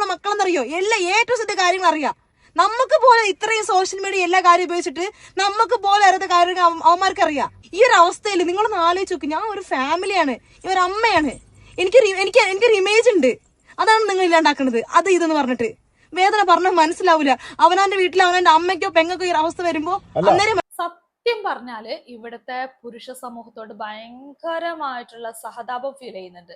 കഴിവുള്ള മക്കളെന്നറിയോ? എല്ലാ ഏറ്റവും സെറ്റ് കാര്യങ്ങൾ അറിയാം. നമുക്ക് പോലെ ഇത്രയും സോഷ്യൽ മീഡിയ എല്ലാ കാര്യം ഉപയോഗിച്ചിട്ട് നമുക്ക് പോലെ അറിയാത്ത കാര്യങ്ങൾ അവ- അവന്മാർക്ക് അറിയാം. ഈ ഒരു അവസ്ഥയിൽ നിങ്ങളൊന്ന് ആലോചിച്ച് നോക്ക്. ഞാൻ ഒരു ഫാമിലിയാണ് ഞാൻ ഒരു അമ്മയാണ്. എനിക്ക് എനിക്ക് എനിക്കൊരു ഇമേജ് ഉണ്ട്. അതാണ് നിങ്ങൾ ഇല്ലാണ്ടാക്കുന്നത് അത് ഇതെന്ന് പറഞ്ഞിട്ട്. വേദന പറഞ്ഞാൽ മനസ്സിലാവില്ല അവനാന്റെ വീട്ടിൽ അവനാന്റെ അമ്മയ്ക്കോ പെങ്ങൾക്കോ ഈ അവസ്ഥ വരുമ്പോ അന്നേരം സത്യം പറഞ്ഞാൽ ഇവിടുത്തെ പുരുഷ സമൂഹത്തോട് ഭയങ്കരമായിട്ടുള്ള സഹതാപം ഫീൽ ചെയ്യുന്നുണ്ട്.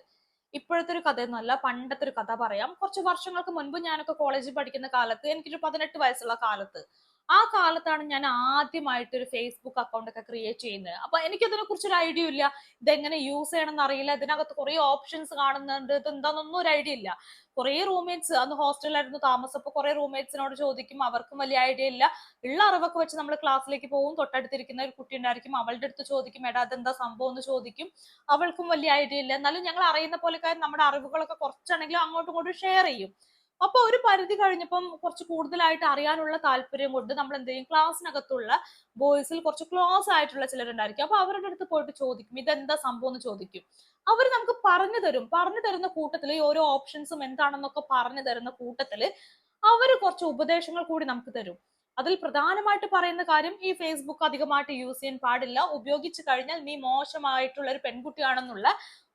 ഇപ്പോഴത്തെ ഒരു കഥയൊന്നുമല്ല പണ്ടത്തെ ഒരു കഥ പറയാം. കുറച്ച് വർഷങ്ങൾക്ക് മുൻപ് ഞാനൊക്കെ കോളേജിൽ പഠിക്കുന്ന കാലത്ത് എനിക്കൊരു പതിനെട്ട് വയസ്സുള്ള കാലത്ത് ആ കാലത്താണ് ഞാൻ ആദ്യമായിട്ട് ഒരു ഫേസ്ബുക്ക് അക്കൗണ്ട് ഒക്കെ ക്രിയേറ്റ് ചെയ്യുന്നത്. അപ്പൊ എനിക്കതിനെ കുറിച്ച് ഒരു ഐഡിയ ഇല്ല. ഇതെങ്ങനെ യൂസ് ചെയ്യണം എന്നറിയില്ല ഇതിനകത്ത് കുറെ ഓപ്ഷൻസ് കാണുന്നുണ്ട്. ഇത് എന്താണെന്നൊന്നും ഒരു ഐഡിയ ഇല്ല. കുറെ റൂംമേറ്റ്സ് അന്ന് ഹോസ്റ്റലിലായിരുന്നു താമസം കുറെ റൂംമേറ്റ്സിനോട് ചോദിക്കും. അവർക്കും വലിയ ഐഡിയ ഇല്ല. ഉള്ള അറിവൊക്കെ വെച്ച് നമ്മൾ ക്ലാസ്സിലേക്ക് പോകും. തൊട്ടടുത്തിരിക്കുന്ന ഒരു കുട്ടി ഉണ്ടായിരിക്കും. അവളുടെ അടുത്ത് ചോദിക്കും എടാ അതെന്താ സംഭവം? എന്ന് ചോദിക്കും. അവൾക്കും വലിയ ഐഡിയ ഇല്ല. എന്നാലും ഞങ്ങൾ അറിയുന്ന പോലെ നമ്മുടെ അറിവുകളൊക്കെ കുറച്ചാണെങ്കിലും അങ്ങോട്ടും ഇങ്ങോട്ടും ഷെയർ ചെയ്യും. അപ്പൊ ഒരു പരിധി കഴിഞ്ഞപ്പം കുറച്ച് കൂടുതലായിട്ട് അറിയാനുള്ള താല്പര്യം കൊണ്ട് നമ്മൾ എന്ത് ചെയ്യും ക്ലാസ്സിനകത്തുള്ള ബോയ്സിൽ കുറച്ച് ക്ലോസ് ആയിട്ടുള്ള ചിലരുണ്ടായിരിക്കും. അപ്പൊ അവരുടെ അടുത്ത് പോയിട്ട് ചോദിക്കും ഇതെന്താ സംഭവം? എന്ന് ചോദിക്കും. അവർ നമുക്ക് പറഞ്ഞു തരും. പറഞ്ഞു തരുന്ന കൂട്ടത്തിൽ ഈ ഓരോ ഓപ്ഷൻസും എന്താണെന്നൊക്കെ പറഞ്ഞു തരുന്ന കൂട്ടത്തിൽ അവർ കുറച്ച് ഉപദേശങ്ങൾ കൂടി നമുക്ക് തരും. അതിൽ പ്രധാനമായിട്ട് പറയുന്ന കാര്യം ഈ ഫേസ്ബുക്ക് അധികമായിട്ട് യൂസ് ചെയ്യാൻ പാടില്ല. ഉപയോഗിച്ചു കഴിഞ്ഞാൽ നീ മോശമായിട്ടുള്ള ഒരു പെൺകുട്ടിയാണെന്നുള്ള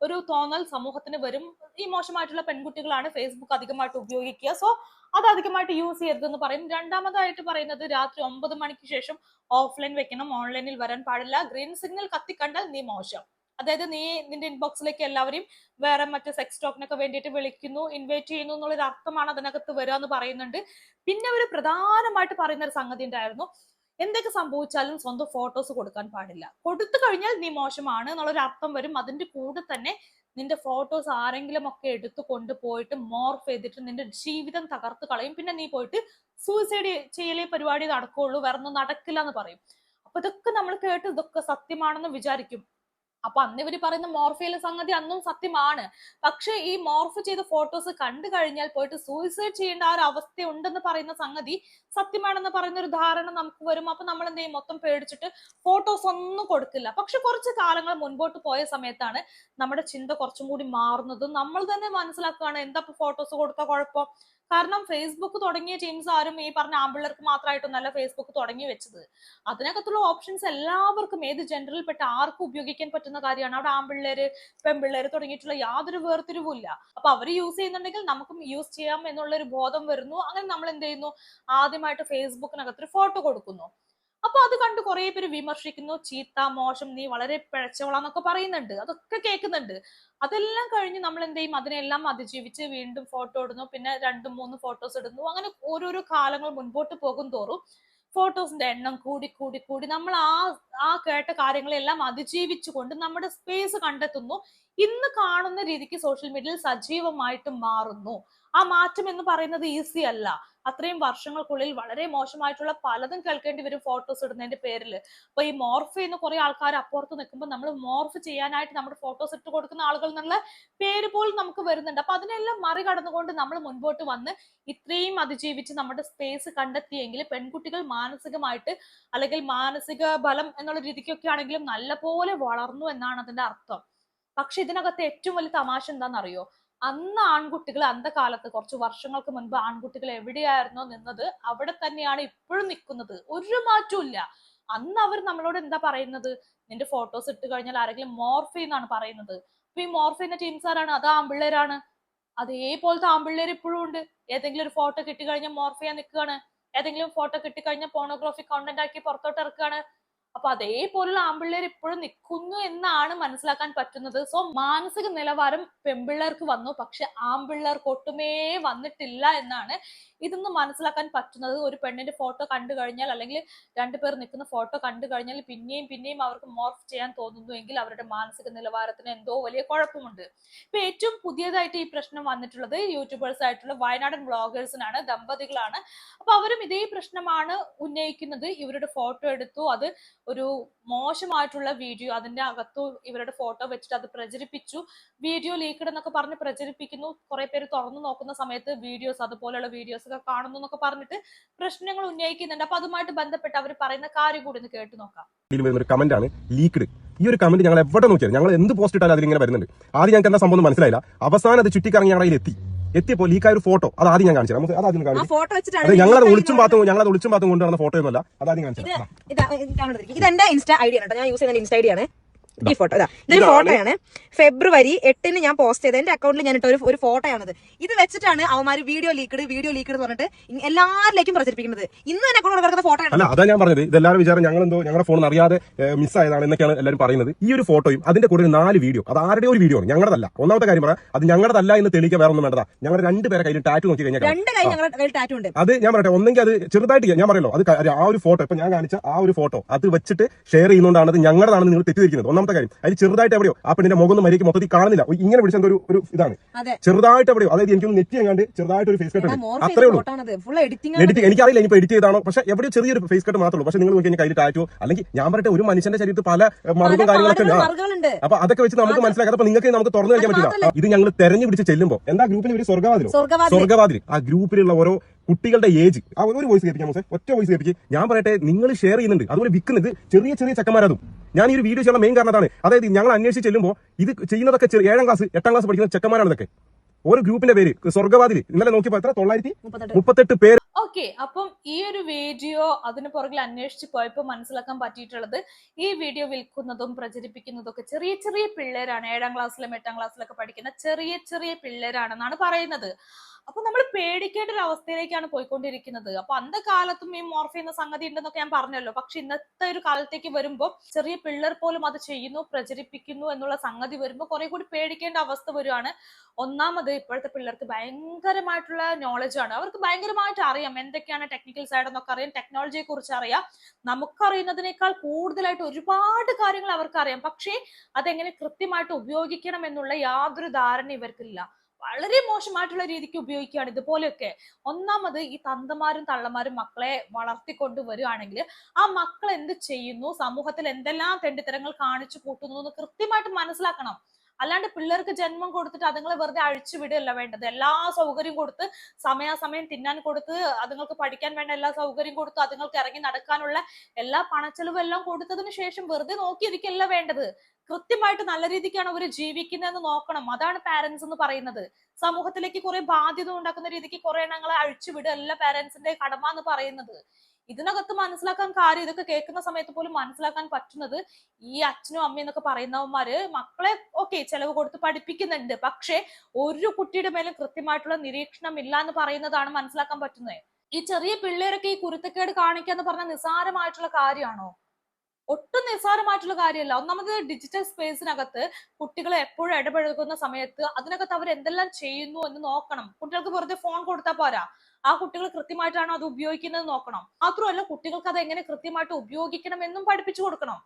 ഒരു തോന്നൽ സമൂഹത്തിന് വരും. ഈ മോശമായിട്ടുള്ള പെൺകുട്ടികളാണ് ഫേസ്ബുക്ക് അധികമായിട്ട് ഉപയോഗിക്കുക. സോ അത് അധികമായിട്ട് യൂസ് ചെയ്യരുതെന്ന് പറയും. രണ്ടാമതായിട്ട് പറയുന്നത് രാത്രി ഒമ്പത് മണിക്ക് ശേഷം ഓഫ്ലൈൻ വെക്കണം. ഓൺലൈനിൽ വരാൻ പാടില്ല. ഗ്രീൻ സിഗ്നൽ കത്തിക്കണ്ടാൽ നീ മോശം. അതായത് നീ നിന്റെ ഇൻബോക്സിലേക്ക് എല്ലാവരെയും വേറെ മറ്റേ സെക്സ് ടോക്കിനൊക്കെ വേണ്ടിയിട്ട് വിളിക്കുന്നു ഇൻവൈറ്റ് ചെയ്യുന്നു എന്നുള്ളൊരു അർത്ഥമാണ് അതിനകത്ത് വരിക എന്ന് പറയുന്നുണ്ട്. പിന്നെ ഒരു പ്രധാനമായിട്ട് പറയുന്ന ഒരു സംഗതി ഉണ്ടായിരുന്നു എന്തൊക്കെ സംഭവിച്ചാലും സ്വന്തം ഫോട്ടോസ് കൊടുക്കാൻ പാടില്ല. കൊടുത്തു കഴിഞ്ഞാൽ നീ മോശമാണ് എന്നുള്ളൊരു അർത്ഥം വരും. അതിന്റെ കൂടെ തന്നെ നിന്റെ ഫോട്ടോസ് ആരെങ്കിലും ഒക്കെ എടുത്തു കൊണ്ടുപോയിട്ട് മോർഫ് ചെയ്തിട്ട് നിന്റെ ജീവിതം തകർത്ത് കളയും. പിന്നെ നീ പോയിട്ട് സൂയിസൈഡ് ചെയ്യലേ പരിപാടി നടക്കുള്ളൂ വേറെ ഒന്നും നടക്കില്ല എന്ന് പറയും. അപ്പൊ ഇതൊക്കെ നമ്മൾ കേട്ട് ഇതൊക്കെ സത്യമാണെന്ന് വിചാരിക്കും. അപ്പൊ അന്ന് ഇവർ പറയുന്ന മോർഫയിലെ സംഗതി അന്നും സത്യമാണ്. പക്ഷെ ഈ മോർഫ് ചെയ്ത ഫോട്ടോസ് കണ്ടു കഴിഞ്ഞാൽ പോയിട്ട് സൂയിസൈഡ് ചെയ്യേണ്ട ആ ഒരു അവസ്ഥ ഉണ്ടെന്ന് പറയുന്ന സംഗതി സത്യമാണെന്ന് പറയുന്ന ഒരു ധാരണ നമുക്ക് വരും. അപ്പൊ നമ്മൾ എന്ത് ചെയ്യും? മൊത്തം പേടിച്ചിട്ട് ഫോട്ടോസ് ഒന്നും കൊടുക്കില്ല. പക്ഷെ കുറച്ച് കാലങ്ങൾ മുൻപോട്ട് പോയ സമയത്താണ് നമ്മുടെ ചിന്ത കുറച്ചും കൂടി മാറുന്നത് നമ്മൾ തന്നെ മനസ്സിലാക്കുകയാണ്. എന്താ ഫോട്ടോസ് കൊടുത്ത കുഴപ്പം? കാരണം ഫേസ്ബുക്ക് തുടങ്ങിയ ടീംസ് ആരും ഈ പറഞ്ഞ ആമ്പിള്ളേർക്ക് മാത്രമായിട്ടൊന്നല്ല ഫേസ്ബുക്ക് തുടങ്ങി വെച്ചത്. അതിനകത്തുള്ള ഓപ്ഷൻസ് എല്ലാവർക്കും ഏത് ജെൻഡറിൽപ്പെട്ട ആർക്കും ഉപയോഗിക്കാൻ പറ്റുന്ന കാര്യമാണ്. അവിടെ ആമ്പിള്ളേര് പെമ്പിള്ളേര് തുടങ്ങിയിട്ടുള്ള യാതൊരു വേർതിരിവും ഇല്ല അപ്പൊ അവർ യൂസ് ചെയ്യുന്നുണ്ടെങ്കിൽ നമുക്കും യൂസ് ചെയ്യാം എന്നുള്ള ഒരു ബോധം വരുന്നു. അങ്ങനെ നമ്മൾ എന്ത് ചെയ്യുന്നു? ആദ്യമായിട്ട് ഫേസ്ബുക്കിനകത്ത് ഒരു ഫോട്ടോ കൊടുക്കുന്നു. അപ്പൊ അത് കണ്ട് കുറെ പേര് വിമർശിക്കുന്നു. ചീത്ത മോശം നീ വളരെ പിഴച്ചവളാന്നൊക്കെ പറയുന്നുണ്ട്. അതൊക്കെ കേൾക്കുന്നുണ്ട്. അതെല്ലാം കഴിഞ്ഞ് നമ്മൾ എന്ത് ചെയ്യും അതിനെല്ലാം അതിജീവിച്ച് വീണ്ടും ഫോട്ടോ ഇടുന്നു. പിന്നെ രണ്ടും മൂന്ന് ഫോട്ടോസ് ഇടുന്നു. അങ്ങനെ ഓരോരോ കാലങ്ങൾ മുൻപോട്ട് പോകും തോറും ഫോട്ടോസിന്റെ എണ്ണം കൂടി കൂടി കൂടി നമ്മൾ ആ ആ കേട്ട കാര്യങ്ങളെല്ലാം അതിജീവിച്ചുകൊണ്ട് നമ്മുടെ സ്പേസ് കണ്ടെത്തുന്നു. ഇന്ന് കാണുന്ന രീതിക്ക് സോഷ്യൽ മീഡിയയിൽ സജീവമായിട്ട് മാറുന്നു. ആ മാറ്റം എന്ന് പറയുന്നത് ഈസി അല്ല. അത്രയും വർഷങ്ങൾക്കുള്ളിൽ വളരെ മോശമായിട്ടുള്ള പലതും കേൾക്കേണ്ടി വരും ഫോട്ടോസ് ഇടുന്നതിന്റെ പേരിൽ അപ്പൊ ഈ മോർഫ് ചെയ്യുന്ന കുറെ ആൾക്കാർ അപ്പുറത്ത് നിൽക്കുമ്പോൾ നമ്മൾ മോർഫ് ചെയ്യാനായിട്ട് നമ്മുടെ ഫോട്ടോസ് ഇട്ട് കൊടുക്കുന്ന ആളുകൾ എന്നുള്ള പേര് പോലും നമുക്ക് വരുന്നുണ്ട്. അപ്പൊ അതിനെല്ലാം മറികടന്നുകൊണ്ട് നമ്മൾ മുൻപോട്ട് വന്ന് ഇത്രയും അതിജീവിച്ച് നമ്മുടെ സ്പേസ് കണ്ടെത്തിയെങ്കിൽ പെൺകുട്ടികൾ മാനസികമായിട്ട് അല്ലെങ്കിൽ മാനസിക ബലം എന്നുള്ള രീതിക്കൊക്കെ ആണെങ്കിലും നല്ലപോലെ വളർന്നു എന്നാണ് അതിന്റെ അർത്ഥം. പക്ഷെ ഇതിനകത്ത് ഏറ്റവും വലിയ തമാശ എന്താണെന്നറിയോ? അന്ന് ആൺകുട്ടികൾ അന്ത കാലത്ത് കുറച്ച് വർഷങ്ങൾക്ക് മുൻപ് ആൺകുട്ടികൾ എവിടെയായിരുന്നോ നിന്നത് അവിടെ തന്നെയാണ് ഇപ്പോഴും നിൽക്കുന്നത്. ഒരു മാറ്റവും ഇല്ല അന്ന് അവർ നമ്മളോട് എന്താ പറയുന്നത്? നിന്റെ ഫോട്ടോസ് ഇട്ട് കഴിഞ്ഞാൽ ആരെങ്കിലും മോർഫി എന്നാണ് പറയുന്നത്. അപ്പൊ ഈ മോർഫ് ചെയ്യുന്ന ടീംസ് ആരാണ്? അത് ആമ്പിള്ളേരാണ് അതേപോലത്തെ ആമ്പിള്ളേർ ഇപ്പോഴും ഉണ്ട്. ഏതെങ്കിലും ഒരു ഫോട്ടോ കിട്ടി കഴിഞ്ഞാൽ നിൽക്കുകയാണ്. ഏതെങ്കിലും ഫോട്ടോ കിട്ടിക്കഴിഞ്ഞാൽ പോണോഗ്രാഫി കോണ്ടന്റ് ആക്കി പുറത്തോട്ട് ഇറക്കുകയാണ്. അപ്പൊ അതേപോലുള്ള ആമ്പിള്ളേർ ഇപ്പോഴും നിൽക്കുന്നു എന്നാണ് മനസ്സിലാക്കാൻ പറ്റുന്നത്. സോ മാനസിക നിലവാരം പെൺപിള്ളേർക്ക് വന്നു. പക്ഷെ ആമ്പിള്ളേർക്ക് ഒട്ടുമേ വന്നിട്ടില്ല എന്നാണ് ഇതൊന്ന് മനസ്സിലാക്കാൻ പറ്റുന്നത്. ഒരു പെണ്ണിന്റെ ഫോട്ടോ കണ്ടു കഴിഞ്ഞാൽ അല്ലെങ്കിൽ രണ്ടുപേർ നിൽക്കുന്ന ഫോട്ടോ കണ്ടു കഴിഞ്ഞാൽ പിന്നെയും പിന്നെയും അവർക്ക് മോർഫ് ചെയ്യാൻ തോന്നുന്നു എങ്കിൽ അവരുടെ മാനസിക നിലവാരത്തിന് എന്തോ വലിയ കുഴപ്പമുണ്ട്. ഇപ്പൊ ഏറ്റവും പുതിയതായിട്ട് ഈ പ്രശ്നം വന്നിട്ടുള്ളത് യൂട്യൂബേഴ്സ് ആയിട്ടുള്ള വയനാടൻ ബ്ലോഗേഴ്സിനാണ് ദമ്പതികളാണ്. അപ്പൊ അവരും ഇതേ പ്രശ്നമാണ് ഉന്നയിക്കുന്നത്. ഇവരുടെ ഫോട്ടോ എടുത്തു അത് ഒരു മോശമായിട്ടുള്ള വീഡിയോ അതിന്റെ അകത്തു ഇവരുടെ ഫോട്ടോ വെച്ചിട്ട് അത് പ്രചരിപ്പിച്ചു. വീഡിയോ ലീക്കഡ് എന്നൊക്കെ പറഞ്ഞ് പ്രചരിപ്പിക്കുന്നു. കുറെ പേര് തുറന്നു നോക്കുന്ന സമയത്ത് വീഡിയോസ് അതുപോലെയുള്ള വീഡിയോസ് ഒക്കെ കാണുന്നു എന്നൊക്കെ പറഞ്ഞിട്ട് പ്രശ്നങ്ങൾ ഉന്നയിക്കുന്നുണ്ട്. അപ്പൊ അതുമായിട്ട് ബന്ധപ്പെട്ട് അവർ പറയുന്ന കാര്യം കൂടി ഒന്ന് കേട്ടു നോക്കാം. ഒരു കമന്റ് ആണ് ലീക്ക്ഡ് ഈ ഒരു കമന്റ് ഞങ്ങൾ എവിടെ നോക്കിയാൽ ഞങ്ങൾ എന്ത് പോസ്റ്റ് ഇട്ടാലും അതിലിങ്ങനെ വരുന്നുണ്ട്. ആദ്യം ഞങ്ങൾക്ക് എന്താ സംഭവം മനസ്സിലായില്ല. അവസാനം അത് ചുറ്റിക്കറങ്ങി ഞങ്ങളുടെ എത്തി എത്തിയപ്പോൾ ലീക്കായ ഒരു ഫോട്ടോ അത് ആദ്യം ഞാൻ കാണിച്ചു നമുക്ക് അത് ആദ്യം ആ കാണിച്ചു അതെ ഞങ്ങളത് ഒളിച്ചും പാത്തും ഞങ്ങളത് ഒളിച്ചും പാത്തും കൊണ്ടുവന്ന ഫോട്ടോ ഒന്നുമല്ല. അത് ആദ്യം കാണിച്ചു ഇത് എന്റെ ഇൻസ്റ്റാ ഐഡി ആണ് കേട്ടോ. ഞാൻ യൂസ് ചെയ്യുന്ന ഇൻസ്റ്റ ഐഡിയാണ്. ആണ് ഈ ഫോട്ടോ ഇതാ ഇതൊരു ഫോട്ടോയാണ്. ഫെബ്രുവരി എട്ടിന് ഞാൻ പോസ്റ്റ് ചെയ്ത എന്റെ അക്കൗണ്ടിൽ ഞാൻ ഇട്ട ഒരു ഒരു ഫോട്ടോയാണിത്. ഇത് വെച്ചിട്ടാണ് അവന്മാർ വീഡിയോ ലീക്ക്ഡ് വീഡിയോ ലീക്ക്ഡ് എന്ന് പറഞ്ഞിട്ട് എല്ലാവരിലേക്കും പ്രചരിപ്പിക്കുന്നത്. ഇന്ന് എന്നെ കൊണ്ട് കിടക്കുന്ന ഫോട്ടോ ആണ് അല്ല അതാ ഞാൻ പറഞ്ഞത്. ഇതെല്ലാവരും വിചാരം ഞങ്ങൾ എന്തോ ഞങ്ങളുടെ ഫോൺ അറിയാതെ മിസ് ആയതാണ് എന്നൊക്കെയാണ് എല്ലാവരും പറയുന്നത്. ഈ ഒരു ഫോട്ടോയും അതിന്റെ കൂടെ നാല് വീഡിയോ അത് ആരുടെ ഒരു വീഡിയോ ആണ്? ഞങ്ങളുടെതല്ല ഒന്നാമത്തെ കാര്യം പറയാം അത് ഞങ്ങളതല്ല എന്ന് തെളിയിക്കാൻ വേറെ ഒന്നും വേണ്ടതാ. ഞങ്ങൾ രണ്ട് പേരെ കയ്യിൽ ടാറ്റു നോക്കി കഴിഞ്ഞാൽ രണ്ട് കൈ ഞങ്ങളുടെ കയ്യിൽ ടാറ്റു ഉണ്ട്. അത് ഞാൻ പറയട്ടെ ഒന്നെങ്കിൽ അത് ചെറുതായിട്ട് ഞാൻ പറയല്ലോ. അത് ആ ഒരു ഫോട്ടോ ഇപ്പൊ ഞാൻ കാണിച്ച ആ ഒരു ഫോട്ടോ അത് വെച്ചിട്ട് ഷെയർ ചെയ്യുന്നതുകൊണ്ടാണ് അത് ഞങ്ങളുടെതാണെന്ന് നിങ്ങൾ തെറ്റിദ്ധരിക്കുന്നത്. ഒന്നാമത്തെ കാര്യം. അതിൽ ചെറുതായിട്ട് എവിടെയോ ആ പെണ്ണിന്റെ മുഖം ഒന്നും മരിക്ക് മൊത്തത്തിൽ കാണുന്നില്ല. ഇങ്ങനെ പിടിച്ച ഒരു ഒരു ഇതാണ്. ചെറുതായിട്ട് എവിടെയോ അതായത് എനിക്കൊന്ന് നെറ്റി എങ്ങാണ്ട് ചെറുതായിട്ട് ഒരു ഫേസ് കട്ട് അത്രേ ഉള്ളൂ. എഡിറ്റിംഗ് എഡിറ്റ് എനിക്കറിയില്ല ഇനിയിപ്പോ എഡിറ്റ് ചെയ്താണോ. പക്ഷെ എവിടെയോ ചെറിയൊരു ഫേസ് കട്ട് മാത്രമേ ഉള്ളൂ. പക്ഷെ നിങ്ങൾ നോക്കി കയ്യിൽ ടാറ്റോ അല്ലെങ്കിൽ ഞാൻ പറയട്ടെ ഒരു മനുഷ്യന്റെ ശരീരത്തിൽ പല മറുപടി കാര്യങ്ങളൊക്കെ അപ്പൊ അതൊക്കെ വെച്ച് നമുക്ക് മനസ്സിലാക്കാം. അപ്പൊ നിങ്ങൾക്ക് നമുക്ക് തുറന്നു കഴിക്കാൻ പറ്റില്ല. ഇത് ഞങ്ങൾ തെരഞ്ഞു പിടിച്ച് ചെല്ലുമ്പോൾ എന്താ ഗ്രൂപ്പിന് ഒരു സ്വർഗവാദി സ്വർഗവാതിൽ ആ ഗ്രൂപ്പിലുള്ള ഓരോ കുട്ടികളുടെ ഏജ് ആ ഒരു വോയിസ് കേൾപ്പിക്കാം മോസെ ഒറ്റ വോയിസ് കേൾപ്പിക്കും. ഞാൻ പറയട്ടെ നിങ്ങൾ ഷെയർ ചെയ്യുന്നുണ്ട്. അതുപോലെ വിൽക്കുന്നത് ചെറിയ ചെറിയ ചെക്കന്മാരതും ഞാൻ ഈ ഒരു വീഡിയോ ചെയ്യാൻ മെയിൻ കാരണം അതാണ് അതായത് ഞങ്ങൾ അന്വേഷിച്ച് ചെല്ലുമ്പോൾ ഇത് ചെയ്യുന്നതൊക്കെ ചെറിയ- ഏഴാം ക്ലാസ് എട്ടാം ക്ലാസ് പഠിക്കുന്ന ചെക്കന്മാരാണ് ഇതൊക്കെ. ഓരോ ഗ്രൂപ്പിന്റെ പേര്. സ്വർഗവാതിൽ ഇന്നലെ നോക്കിയപ്പോ എത്ര? തൊള്ളായിരത്തി മുപ്പത്തെട്ട്. മുപ്പത്തെട്ട് പേര്. ഓക്കെ അപ്പം ഈ ഒരു വീഡിയോ അതിന് പുറകിൽ അന്വേഷിച്ച് പോയപ്പോൾ മനസ്സിലാക്കാൻ പറ്റിയിട്ടുള്ളത് ഈ വീഡിയോ വിൽക്കുന്നതും പ്രചരിപ്പിക്കുന്നതും ഒക്കെ ചെറിയ ചെറിയ പിള്ളേരാണ്. ഏഴാം ക്ലാസ്സിലും എട്ടാം ക്ലാസ്സിലൊക്കെ പഠിക്കുന്ന ചെറിയ ചെറിയ പിള്ളേരാണെന്നാണ് പറയുന്നത്. അപ്പൊ നമ്മൾ പേടിക്കേണ്ട ഒരു അവസ്ഥയിലേക്കാണ് പോയിക്കൊണ്ടിരിക്കുന്നത്. അപ്പൊ അന്ത കാലത്തും ഈ മോർഫി എന്ന സംഗതി ഉണ്ടെന്നൊക്കെ ഞാൻ പറഞ്ഞല്ലോ. പക്ഷെ ഇന്നത്തെ ഒരു കാലത്തേക്ക് വരുമ്പോൾ ചെറിയ പിള്ളേർ പോലും അത് ചെയ്യുന്നു പ്രചരിപ്പിക്കുന്നു എന്നുള്ള സംഗതി വരുമ്പോൾ കുറെ കൂടി പേടിക്കേണ്ട അവസ്ഥ വരുവാണ്. ഒന്നാമത് ഇപ്പോഴത്തെ പിള്ളേർക്ക് ഭയങ്കരമായിട്ടുള്ള നോളജ് ആണ്. അവർക്ക് ഭയങ്കരമായിട്ട് അറിയാം എന്തൊക്കെയാണ് ടെക്നിക്കൽ സൈഡ് എന്നൊക്കെ അറിയാം. ടെക്നോളജിയെ കുറിച്ച് അറിയാം. നമുക്കറിയുന്നതിനേക്കാൾ കൂടുതലായിട്ട് ഒരുപാട് കാര്യങ്ങൾ അവർക്ക് അറിയാം. പക്ഷേ അതെങ്ങനെ കൃത്യമായിട്ട് ഉപയോഗിക്കണം എന്നുള്ള യാതൊരു ധാരണ ഇവർക്കില്ല. വളരെ മോശമായിട്ടുള്ള രീതിക്ക് ഉപയോഗിക്കുകയാണ്. ഇതുപോലെയൊക്കെ ഒന്നാമത് ഈ തന്തമാരും തള്ളമാരും മക്കളെ വളർത്തിക്കൊണ്ട് വരികയാണെങ്കിൽ ആ മക്കൾ എന്ത് ചെയ്യുന്നു? സമൂഹത്തിൽ എന്തെല്ലാം തെണ്ടിത്തരങ്ങൾ കാണിച്ചു കൂട്ടുന്നു എന്ന് കൃത്യമായിട്ട് മനസ്സിലാക്കണം. അല്ലാണ്ട് പിള്ളേർക്ക് ജന്മം കൊടുത്തിട്ട് അതുങ്ങളെ വെറുതെ അഴിച്ചു വിടുകയല്ല വേണ്ടത്. എല്ലാ സൗകര്യം കൊടുത്ത് സമയാസമയം തിന്നാൻ കൊടുത്ത് അതുങ്ങൾക്ക് പഠിക്കാൻ വേണ്ട എല്ലാ സൗകര്യം കൊടുത്ത് അതുങ്ങൾക്ക് ഇറങ്ങി നടക്കാനുള്ള എല്ലാ പണച്ചെലവും എല്ലാം കൊടുത്തതിന് ശേഷം വെറുതെ നോക്കിയിരിക്കല്ല വേണ്ടത്. കൃത്യമായിട്ട് നല്ല രീതിക്കാണ് അവർ ജീവിക്കുന്നതെന്ന് നോക്കണം. അതാണ് പാരന്റ്സ് എന്ന് പറയുന്നത്. സമൂഹത്തിലേക്ക് കുറെ ബാധ്യത ഉണ്ടാക്കുന്ന രീതിക്ക് കുറെ എണ്ണങ്ങളെ അഴിച്ചു വിടുകയല്ല പാരന്റ്സിന്റെ കടമ എന്ന് പറയുന്നത്. ഇതിനകത്ത് മനസ്സിലാക്കാൻ കാര്യം ഇതൊക്കെ കേൾക്കുന്ന സമയത്ത് പോലും മനസ്സിലാക്കാൻ പറ്റുന്നത് ഈ അച്ഛനും അമ്മയും എന്നൊക്കെ പറയുന്നവന്മാര് മക്കളെ ഓക്കെ ചെലവ് കൊടുത്ത് പഠിപ്പിക്കുന്നുണ്ട്. പക്ഷെ ഒരു കുട്ടിയുടെ മേലും കൃത്യമായിട്ടുള്ള നിരീക്ഷണം ഇല്ല എന്ന് പറയുന്നതാണ് മനസ്സിലാക്കാൻ പറ്റുന്നത്. ഈ ചെറിയ പിള്ളേരൊക്കെ ഈ കുരുത്തക്കേട് കാണിക്കുക എന്ന് പറഞ്ഞ നിസ്സാരമായിട്ടുള്ള കാര്യമാണോ? ഒട്ടും നിസ്സാരമായിട്ടുള്ള കാര്യമല്ല. ഒന്നാമത് ഡിജിറ്റൽ സ്പേസിനകത്ത് കുട്ടികളെ എപ്പോഴും ഇടപഴകുന്ന സമയത്ത് അതിനകത്ത് അവർ എന്തെല്ലാം ചെയ്യുന്നു എന്ന് നോക്കണം. കുട്ടികൾക്ക് വെറുതെ ഫോൺ കൊടുത്താൽ പോരാ. ആ കുട്ടികൾ കൃത്യമായിട്ടാണോ അത് ഉപയോഗിക്കുന്നത് നോക്കണം. മാത്രമല്ല കുട്ടികൾക്ക് അത് എങ്ങനെ കൃത്യമായിട്ട് ഉപയോഗിക്കണം എന്നും പഠിപ്പിച്ചു കൊടുക്കണം.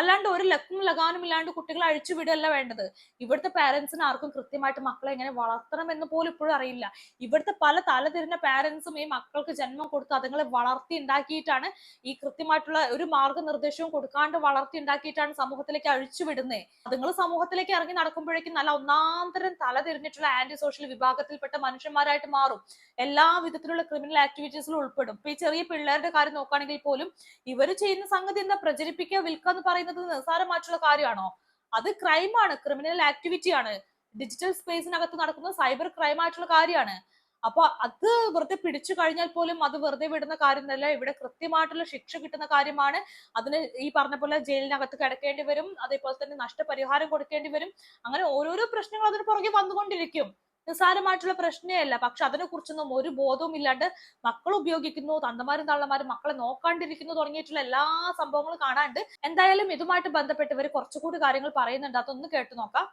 അല്ലാണ്ട് ഒരു ലക്കും ലഗാനും ഇല്ലാണ്ട് കുട്ടികളെ അഴിച്ചു വിടുകയല്ല വേണ്ടത്. ഇവിടുത്തെ പാരന്റ്സിന് ആർക്കും കൃത്യമായിട്ട് മക്കളെ എങ്ങനെ വളർത്തണം എന്ന് പോലും ഇപ്പോഴും അറിയില്ല. ഇവിടുത്തെ പല തലതിരിഞ്ഞ പാരന്റ്സും ഈ മക്കൾക്ക് ജന്മം കൊടുത്ത് അതുങ്ങളെ വളർത്തി ഉണ്ടാക്കിയിട്ടാണ് ഈ കൃത്യമായിട്ടുള്ള ഒരു മാർഗനിർദ്ദേശവും കൊടുക്കാണ്ട് വളർത്തി ഉണ്ടാക്കിയിട്ടാണ് സമൂഹത്തിലേക്ക് അഴിച്ചു വിടുന്നത് അതുങ്ങൾ സമൂഹത്തിലേക്ക് ഇറങ്ങി നടക്കുമ്പോഴേക്കും നല്ല ഒന്നാന്തരം തലതിരിഞ്ഞിട്ടുള്ള തല ആന്റി സോഷ്യൽ വിഭാഗത്തിൽപ്പെട്ട മനുഷ്യന്മാരായിട്ട് മാറും. എല്ലാ വിധത്തിലുള്ള ക്രിമിനൽ ആക്ടിവിറ്റീസിലും ഉൾപ്പെടും. ഇപ്പൊ ഈ ചെറിയ പിള്ളേരുടെ കാര്യം നോക്കുകയാണെങ്കിൽ പോലും ഇവർ ചെയ്യുന്ന സംഗതി എന്താ പ്രചരിപ്പിക്കുക വിൽക്കുക എന്ന് പറയുന്നത് നിസ്സാരമായിട്ടുള്ള കാര്യമാണോ? അത് ക്രൈമാണ് ക്രിമിനൽ ആക്ടിവിറ്റി ആണ് ഡിജിറ്റൽ സ്പേസിനകത്ത് നടക്കുന്ന സൈബർ ക്രൈം ആയിട്ടുള്ള കാര്യമാണ്. അപ്പൊ അത് വെറുതെ പിടിച്ചു കഴിഞ്ഞാൽ പോലും അത് വെറുതെ വിടുന്ന കാര്യമല്ല. ഇവിടെ കൃത്യമായിട്ടുള്ള ശിക്ഷ കിട്ടുന്ന കാര്യമാണ്. അതിന് ഈ പറഞ്ഞ പോലെ ജയിലിനകത്ത് കിടക്കേണ്ടി വരും. അതേപോലെ തന്നെ നഷ്ടപരിഹാരം കൊടുക്കേണ്ടി വരും. അങ്ങനെ ഓരോരോ പ്രശ്നങ്ങൾ അതിന് പുറകെ വന്നുകൊണ്ടിരിക്കും. നിസ്സാരമായിട്ടുള്ള പ്രശ്നമല്ല പക്ഷെ അതിനെ കുറിച്ചൊന്നും ഒരു ബോധവും ഇല്ലാണ്ട് മക്കൾ ഉപയോഗിക്കുന്നു തന്തമാരും തള്ളമാരും മക്കളെ നോക്കാണ്ടിരിക്കുന്നു തുടങ്ങിയിട്ടുള്ള എല്ലാ സംഭവങ്ങളും കാണാണ്ട് എന്തായാലും ഇതുമായിട്ട് ബന്ധപ്പെട്ട് ഇവർ കുറച്ചുകൂടി കാര്യങ്ങൾ പറയുന്നുണ്ട്. അതൊന്ന് കേട്ടു നോക്കാം.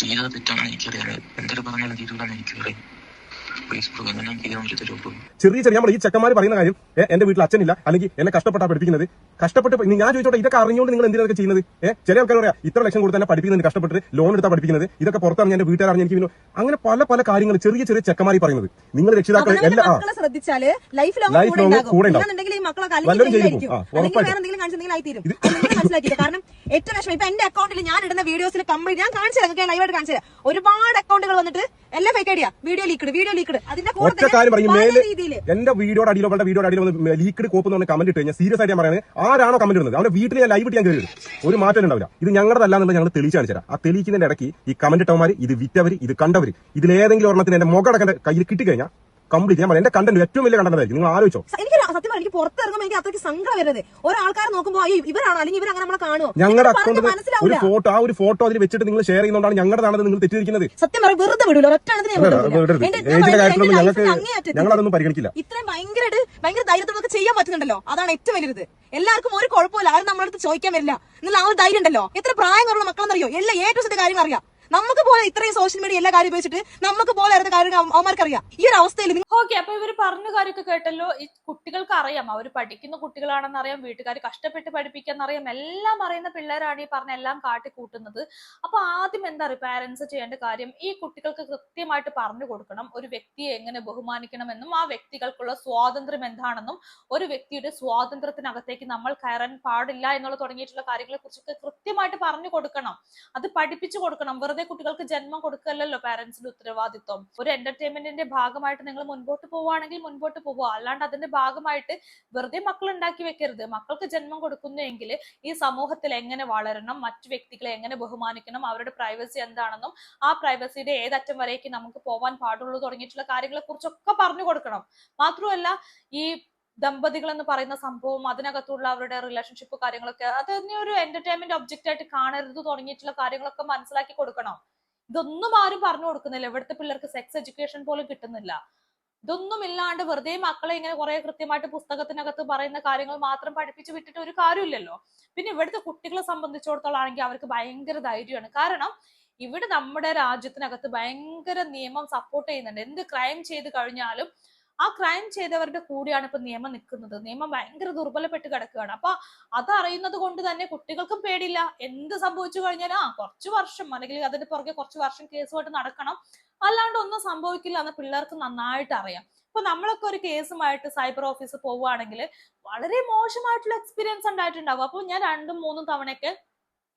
ചെയ്തത് തെറ്റാണെന്ന് എനിക്കറിയാം. എന്തൊരു പറഞ്ഞാലും തീരുമാനം എനിക്കറിയാം. ചെറിയ ചെറിയ നമ്മൾ ഈ ചെക്കന്മാർ പറയുന്ന കാര്യം എന്റെ വീട്ടിൽ അച്ഛനില്ല അല്ലെങ്കിൽ എന്നെ കഷ്ടപ്പെട്ടാ പഠിപ്പിക്കുന്നത്. കഷ്ടപ്പെട്ട് ഞാൻ ചോദിച്ചോട്ടെ ഇതൊക്കെ അറിഞ്ഞുകൊണ്ട് നിങ്ങൾ എന്തിനൊക്കെ ചെയ്യുന്നത്? ഏഹ് ചില ആൾക്കാർ പറയാം ഇത്ര ലക്ഷം കൊടുത്ത് തന്നെ പഠിപ്പിക്കുന്നത് കഷ്ടപ്പെട്ട് ലോൺ എടുത്താ പഠിപ്പിക്കുന്നത് ഇതൊക്കെ പുറത്തറിഞ്ഞ എന്റെ വീട്ടുകാർ അറിഞ്ഞ് എനിക്ക് അങ്ങനെ പല പല കാര്യങ്ങൾ ചെറിയ ചെറിയ ചെക്കന്മാർ പറയുന്നത്. നിങ്ങൾ രക്ഷിതാക്കൾ എല്ലാ ലൈഫ് ലോങ് കൂടെ ചെയ്യും. കാരണം ഏറ്റവും വിഷമം ഇപ്പൊ എന്റെ അക്കൗണ്ടിൽ ഞാൻ ഇടുന്ന വീഡിയോസിൽ ഞാൻ കാണിച്ചു തരാം ലൈവായിട്ട് കാണിച്ചു തരാം ഒരുപാട് അക്കൗണ്ടുകൾ വന്നിട്ട് എല്ലാം fake idea. Video leak video leaked ഒറ്റ കാര്യം പറയും മേലെ എന്റെ വീഡിയോയുടെ അടിയിലോ അവളുടെ വീഡിയോയുടെ അടിയിലോ ലീക്ക്ഡ് കോപ്പ് എന്ന് പറഞ്ഞ കമന്റ് ഇട്ട് കഴിഞ്ഞാൽ സീരിയസ് ആയിട്ട് ഞാൻ പറയുന്നത് ആരാണോ കമന്റ് ഇടുന്നത്? അവന്റെ വീട്ടിൽ ഞാൻ ലൈവ് ഇട്ട് ഞാൻ കയറി ഒരു മാറ്റം ഉണ്ടാവില്ല. ഇത് ഞങ്ങളുടെ അല്ലാന്നുള്ളത് ഞങ്ങൾ കാണിച്ചു തരാം ആ തെളിയിക്കുന്നതിന്റെ ഇടയ്ക്ക് ഈ കമന്റ് ഇട്ടവന്മാർ ഇത് വിറ്റവർ ഇത് കണ്ടവർ ഇതിലേതെങ്കിലും ഒരെണ്ണത്തിന് എന്റെ മുഖടക്കന്റെ കയ്യിൽ കിട്ടിക്കഴിഞ്ഞാൽ കംപ്ലീറ്റ് ഞാൻ പറയാം എന്റെ കണ്ടന്റ് ഏറ്റവും വലിയ കണ്ടന്റ് ആയിരിക്കും നിങ്ങൾ ആലോചിച്ചോ. എനിക്ക് സത്യം എനിക്ക് പുറത്തിറങ്ങുമ്പോൾ എനിക്ക് അത്രയ്ക്ക് സങ്കടം വരുന്നത് ഒരാൾക്കാർ നോക്കുമ്പോൾ അയ്യോ ഇവരാണോ? അല്ലെങ്കിൽ ഇവരങ്ങനെ നമ്മളെ കാണുമോ ഞങ്ങളുടെ അക്കൗണ്ട് ഒരു ഫോട്ടോ ആ ഒരു ഫോട്ടോ അതിൽ വെച്ചിട്ട് നിങ്ങൾ ഷെയർ ചെയ്യുന്നതുകൊണ്ടാണ് ഞങ്ങളുടെതാണെന്ന് നിങ്ങൾ തെറ്റിരിക്കുന്നത് സത്യം പറയും വെറുതെ വിടൂല. ഒറ്റ ഞങ്ങൾക്ക് ഞങ്ങൾ അതൊന്നും പരിഗണിക്കില്ല. ഇത്രയും ഭയങ്കരമായിട്ട് ഭയങ്കര ധൈര്യത്തോടെ ചെയ്യാൻ പറ്റുന്നുണ്ടല്ലോ. അതാണ് ഏറ്റവും വലുത്. എല്ലാവർക്കും ഒരു കുഴപ്പമില്ല ആരും നമ്മളടുത്ത് ചോദിക്കാൻ വരില്ല. എന്നുള്ള ആ ഒരു ധൈര്യം ഉണ്ടല്ലോ. എത്ര പ്രായം കുറവുള്ള മക്കളെന്നറിയോ? എല്ലാ ഏറ്റവും സത്യ കാര്യങ്ങൾ അറിയാം നമുക്ക് പോലെ ഇത്രയും സോഷ്യൽ മീഡിയ എല്ലാ കാര്യം ഉപയോഗിച്ചിട്ട് നമുക്ക് പോലെ അറിയാത്ത കാര്യങ്ങൾ അവ- അവന്മാർക്ക് ഈ ഒരു അവസ്ഥയിൽ ഓക്കെ അപ്പൊ ഇവർ പറഞ്ഞ കാര്യമൊക്കെ കേട്ടല്ലോ. ഈ കുട്ടികൾക്ക് അറിയാം അവർ പഠിക്കുന്ന കുട്ടികളാണെന്ന് അറിയാം വീട്ടുകാർ കഷ്ടപ്പെട്ട് പഠിപ്പിക്കാന്നറിയാം. എല്ലാം അറിയുന്ന പിള്ളേരാണ് ഈ പറഞ്ഞ എല്ലാം കാട്ടിക്കൂട്ടുന്നത്. അപ്പൊ ആദ്യം എന്താ പറയുക പാരന്റ്സ് ചെയ്യേണ്ട കാര്യം ഈ കുട്ടികൾക്ക് കൃത്യമായിട്ട് പറഞ്ഞു കൊടുക്കണം. ഒരു വ്യക്തിയെ എങ്ങനെ ബഹുമാനിക്കണമെന്നും ആ വ്യക്തികൾക്കുള്ള സ്വാതന്ത്ര്യം എന്താണെന്നും ഒരു വ്യക്തിയുടെ സ്വാതന്ത്ര്യത്തിനകത്തേക്ക് നമ്മൾ കയറാൻ പാടില്ല എന്നുള്ള തുടങ്ങിയിട്ടുള്ള കാര്യങ്ങളെ കുറിച്ചൊക്കെ കൃത്യമായിട്ട് പറഞ്ഞു കൊടുക്കണം. അത് പഠിപ്പിച്ചു കൊടുക്കണം. കുട്ടികൾക്ക് ജന്മം കൊടുക്കല്ലോ പാരന്റ്സിന്റെ ഉത്തരവാദിത്വം. ഒരു എന്റർടൈൻമെന്റിന്റെ ഭാഗമായിട്ട് നിങ്ങൾ മുൻപോട്ട് പോവുകയാണെങ്കിൽ മുൻപോട്ട് പോവുക. അല്ലാണ്ട് അതിന്റെ ഭാഗമായിട്ട് വെറുതെ മക്കൾ ഉണ്ടാക്കി വെക്കരുത്. മക്കൾക്ക് ജന്മം കൊടുക്കുന്നുവെങ്കിൽ ഈ സമൂഹത്തിൽ എങ്ങനെ വളരണം മറ്റു വ്യക്തികളെ എങ്ങനെ ബഹുമാനിക്കണം അവരുടെ പ്രൈവസി എന്താണെന്നും ആ പ്രൈവസിയുടെ ഏതറ്റം വരേക്ക് നമുക്ക് പോവാൻ പാടുള്ളൂ തുടങ്ങിയിട്ടുള്ള കാര്യങ്ങളെ കുറിച്ചൊക്കെ പറഞ്ഞു കൊടുക്കണം. മാത്രമല്ല ഈ ദമ്പതികൾ എന്ന് പറയുന്ന സംഭവം അതിനകത്തുള്ള അവരുടെ റിലേഷൻഷിപ്പ് കാര്യങ്ങളൊക്കെ അത് തന്നെ ഒരു എന്റർടൈൻമെന്റ് ഒബ്ജക്റ്റ് ആയിട്ട് കാണരുത് തുടങ്ങിയിട്ടുള്ള കാര്യങ്ങളൊക്കെ മനസ്സിലാക്കി കൊടുക്കണം. ഇതൊന്നും ആരും പറഞ്ഞു കൊടുക്കുന്നില്ല. ഇവിടുത്തെ പിള്ളേർക്ക് സെക്സ് എഡ്യൂക്കേഷൻ പോലും കിട്ടുന്നില്ല. ഇതൊന്നും ഇല്ലാണ്ട് വെറുതെ മക്കളെ ഇങ്ങനെ കുറെ കൃത്യമായിട്ട് പുസ്തകത്തിനകത്ത് പറയുന്ന കാര്യങ്ങൾ മാത്രം പഠിപ്പിച്ചു വിട്ടിട്ട് ഒരു കാര്യമില്ലല്ലോ. പിന്നെ ഇവിടുത്തെ കുട്ടികളെ സംബന്ധിച്ചിടത്തോളം ആണെങ്കിൽ അവർക്ക് ഭയങ്കര ധൈര്യമാണ്. കാരണം ഇവിടെ നമ്മുടെ രാജ്യത്തിനകത്ത് ഭയങ്കര നിയമം സപ്പോർട്ട് ചെയ്യുന്നുണ്ട്. എന്ത് ക്രൈം ചെയ്ത് കഴിഞ്ഞാലും ആ ക്രൈം ചെയ്തവരുടെ കൂടെയാണ് ഇപ്പൊ നിയമം നിൽക്കുന്നത്. നിയമം ഭയങ്കര ദുർബലപ്പെട്ട് കിടക്കുകയാണ്. അപ്പൊ അതറിയുന്നത് കൊണ്ട് തന്നെ കുട്ടികൾക്കും പേടിയില്ല. എന്ത് സംഭവിച്ചു കഴിഞ്ഞാൽ ആ കുറച്ച് വർഷം അല്ലെങ്കിൽ അതിന്റെ പുറകെ കുറച്ച് വർഷം കേസുമായിട്ട് നടക്കണം. അല്ലാണ്ട് ഒന്നും സംഭവിക്കില്ല എന്ന് പിള്ളേർക്ക് നന്നായിട്ട് അറിയാം. ഇപ്പൊ നമ്മളൊക്കെ ഒരു കേസുമായിട്ട് സൈബർ ഓഫീസ് പോവുകയാണെങ്കിൽ വളരെ മോശമായിട്ടുള്ള എക്സ്പീരിയൻസ് ഉണ്ടായിട്ടുണ്ടാവും. അപ്പൊ ഞാൻ രണ്ടും മൂന്നും തവണയൊക്കെ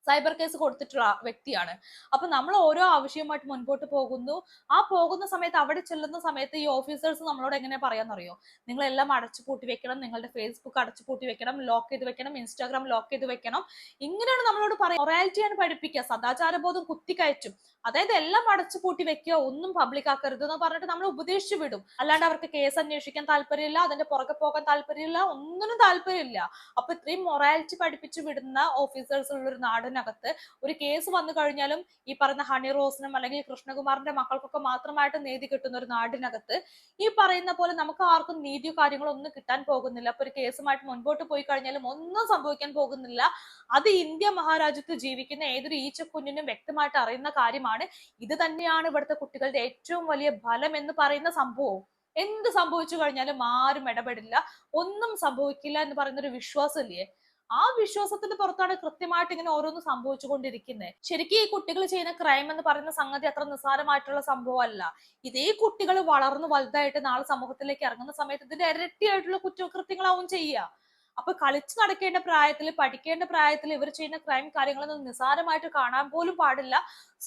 സൈബർ കേസ് കൊടുത്തിട്ടുള്ള വ്യക്തിയാണ്. അപ്പൊ നമ്മൾ ഓരോ ആവശ്യവുമായിട്ട് മുൻപോട്ട് പോകുന്നു. ആ പോകുന്ന സമയത്ത് അവിടെ ചെല്ലുന്ന സമയത്ത് ഈ ഓഫീസേഴ്സ് നമ്മളോട് എങ്ങനെ പറയാന്നറിയോ? നിങ്ങൾ എല്ലാം അടച്ചു പൂട്ടി വെക്കണം. നിങ്ങളുടെ ഫേസ്ബുക്ക് അടച്ചു പൂട്ടി വെക്കണം. ലോക്ക് ചെയ്ത് വെക്കണം. ഇൻസ്റ്റാഗ്രാം ലോക്ക് ചെയ്ത് വെക്കണം. ഇങ്ങനെയാണ് നമ്മളോട് പറയുക മൊറാലിറ്റിയാണ് പഠിപ്പിക്കുക. സദാചാരബോധം കുത്തിക്കയറ്റും. അതായത് എല്ലാം അടച്ചു പൂട്ടി വെക്കുക. ഒന്നും പബ്ലിക് ആക്കരുത് എന്ന് പറഞ്ഞിട്ട് നമ്മൾ ഉപദേശിച്ചു വിടും. അല്ലാണ്ട് അവർക്ക് കേസ് അന്വേഷിക്കാൻ താല്പര്യമില്ല അതിന്റെ പുറകെ പോകാൻ താല്പര്യമില്ല ഒന്നിനും താല്പര്യമില്ല. അപ്പൊ ഇത്രയും മൊറാലിറ്റി പഠിപ്പിച്ചു വിടുന്ന ഓഫീസേഴ്സ് ഉള്ള ഒരു നാടിനകത്ത് ഒരു കേസ് വന്നു കഴിഞ്ഞാലും ഈ പറയുന്ന ഹണി റോസിനും അല്ലെങ്കിൽ കൃഷ്ണകുമാറിന്റെ മക്കൾക്കൊക്കെ മാത്രമായിട്ട് നീതി കിട്ടുന്ന ഒരു നാടിനകത്ത് ഈ പറയുന്ന പോലെ നമുക്ക് ആർക്കും നീതിയോ കാര്യങ്ങളോ ഒന്നും കിട്ടാൻ പോകുന്നില്ല. അപ്പൊ ഒരു കേസുമായിട്ട് മുൻപോട്ട് പോയി കഴിഞ്ഞാലും ഒന്നും സംഭവിക്കാൻ പോകുന്നില്ല. അത് ഇന്ത്യ മഹാരാജ്യത്ത് ജീവിക്കുന്ന ഏതൊരു ഈച്ച കുഞ്ഞിനും വ്യക്തമായിട്ട് അറിയുന്ന കാര്യമാണ്. ഇത് തന്നെയാണ് ഇവിടുത്തെ കുട്ടികളുടെ ഏറ്റവും വലിയ ഫലം എന്ന് പറയുന്ന സംഭവം എന്ത് സംഭവിച്ചു കഴിഞ്ഞാലും ആരും ഇടപെടില്ല. ഒന്നും സംഭവിക്കില്ല എന്ന് പറയുന്ന ഒരു വിശ്വാസം ഇല്ലേ ആ വിശ്വാസത്തിന്റെ പുറത്താണ് കൃത്യമായിട്ട് ഇങ്ങനെ ഓരോന്ന് സംഭവിച്ചുകൊണ്ടിരിക്കുന്നത് ശരിക്കും ഈ കുട്ടികൾ ചെയ്യുന്ന ക്രൈം എന്ന് പറയുന്ന സംഗതി അത്ര നിസ്സാരമായിട്ടുള്ള സംഭവമല്ല. ഇതേ കുട്ടികൾ വളർന്ന് വലുതായിട്ട് നാളെ സമൂഹത്തിലേക്ക് ഇറങ്ങുന്ന സമയത്ത് ഇതിന്റെ ഇരട്ടിയായിട്ടുള്ള കുറ്റകൃത്യങ്ങളാവും ചെയ്യുക. അപ്പൊ കളിച്ചു നടക്കേണ്ട പ്രായത്തിൽ പഠിക്കേണ്ട പ്രായത്തിൽ ഇവർ ചെയ്യുന്ന ക്രൈം കാര്യങ്ങളൊന്നും നിസ്സാരമായിട്ട് കാണാൻ പോലും പാടില്ല.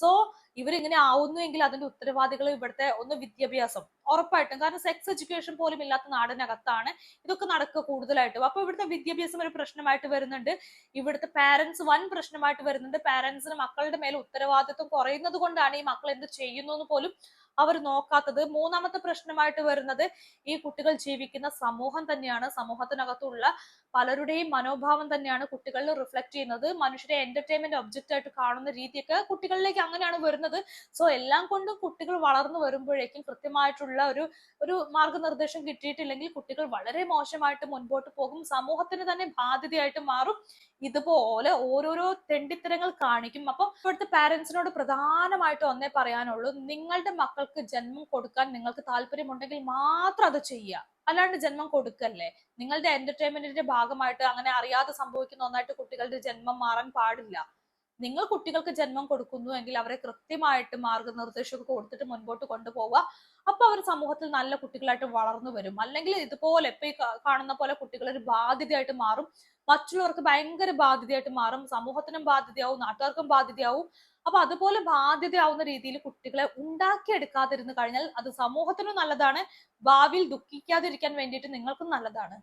സോ ഇവരിങ്ങനെ ആവുന്നുവെങ്കിൽ അതിന്റെ ഉത്തരവാദികൾ ഇവിടുത്തെ ഒന്ന് വിദ്യാഭ്യാസം. ഉറപ്പായിട്ടും. കാരണം സെക്സ് എഡ്യൂക്കേഷൻ പോലും ഇല്ലാത്ത നാടിനകത്താണ് ഇതൊക്കെ നടക്കുക കൂടുതലായിട്ടും. അപ്പൊ ഇവിടുത്തെ വിദ്യാഭ്യാസം ഒരു പ്രശ്നമായിട്ട് വരുന്നുണ്ട്. ഇവിടുത്തെ പാരന്റ്സ് വൻ പ്രശ്നമായിട്ട് വരുന്നുണ്ട്. പാരന്റ്സിന് മക്കളുടെ മേലെ ഉത്തരവാദിത്വം കുറയുന്നത് കൊണ്ടാണ് ഈ മക്കൾ എന്ത് ചെയ്യുന്നു എന്ന് പോലും അവർ നോക്കാത്തത്. മൂന്നാമത്തെ പ്രശ്നമായിട്ട് വരുന്നത് ഈ കുട്ടികൾ ജീവിക്കുന്ന സമൂഹം തന്നെയാണ്. സമൂഹത്തിനകത്തുള്ള പലരുടെയും മനോഭാവം തന്നെയാണ് കുട്ടികളിൽ റിഫ്ലക്ട് ചെയ്യുന്നത്. മനുഷ്യരെ എന്റർടൈൻമെന്റ് ഒബ്ജക്റ്റ് ആയിട്ട് കാണുന്ന രീതിയൊക്കെ കുട്ടികളിലേക്ക് അങ്ങനെയാണ് വരുന്നത്. സോ എല്ലാം കൊണ്ടും കുട്ടികൾ വളർന്നു വരുമ്പോഴേക്കും കൃത്യമായിട്ടുള്ള ഒരു ഒരു മാർഗനിർദ്ദേശം കിട്ടിയിട്ടില്ലെങ്കിൽ കുട്ടികൾ വളരെ മോശമായിട്ട് മുൻപോട്ട് പോകും. സമൂഹത്തിന് തന്നെ ബാധ്യതയായിട്ട് മാറും. ഇതുപോലെ ഓരോരോ തെണ്ടിത്തരങ്ങൾ കാണിക്കും. അപ്പം ഇവിടുത്തെ പാരന്റ്സിനോട് പ്രധാനമായിട്ട് ഒന്നേ പറയാനുള്ളൂ നിങ്ങളുടെ മക്കൾക്ക് ജന്മം കൊടുക്കാൻ നിങ്ങൾക്ക് താല്പര്യമുണ്ടെങ്കിൽ മാത്രം അത് ചെയ്യുക. അല്ലാണ്ട് ജന്മം കൊടുക്കല്ലേ? നിങ്ങളുടെ എന്റർടൈൻമെന്റിന്റെ ഭാഗമായിട്ട് അങ്ങനെ അറിയാതെ സംഭവിക്കുന്ന ഒന്നായിട്ട് കുട്ടികളുടെ ജന്മം മാറാൻ പാടില്ല. നിങ്ങൾ കുട്ടികൾക്ക് ജന്മം കൊടുക്കുന്നു എങ്കിൽ അവരെ കൃത്യമായിട്ട് മാർഗനിർദ്ദേശമൊക്കെ കൊടുത്തിട്ട് മുൻപോട്ട് കൊണ്ടുപോവുക. അപ്പൊ അവർ സമൂഹത്തിൽ നല്ല കുട്ടികളായിട്ട് വളർന്നു വരും. അല്ലെങ്കിൽ ഇതുപോലെ ഇപ്പൊ ഈ കാണുന്ന പോലെ കുട്ടികൾ ഒരു ബാധ്യതയായിട്ട് മാറും. മറ്റുള്ളവർക്ക് ഭയങ്കര ബാധ്യതയായിട്ട് മാറും. സമൂഹത്തിനും ബാധ്യതയാവും. നാട്ടുകാർക്കും ബാധ്യതയാവും. അപ്പൊ അതുപോലെ ബാധ്യതയാവുന്ന രീതിയിൽ കുട്ടികളെ ഉണ്ടാക്കിയെടുക്കാതിരുന്നു കഴിഞ്ഞാൽ അത് സമൂഹത്തിനും നല്ലതാണ്. ഭാവിയിൽ ദുഃഖിക്കാതിരിക്കാൻ വേണ്ടിയിട്ട് നിങ്ങൾക്കും നല്ലതാണ്.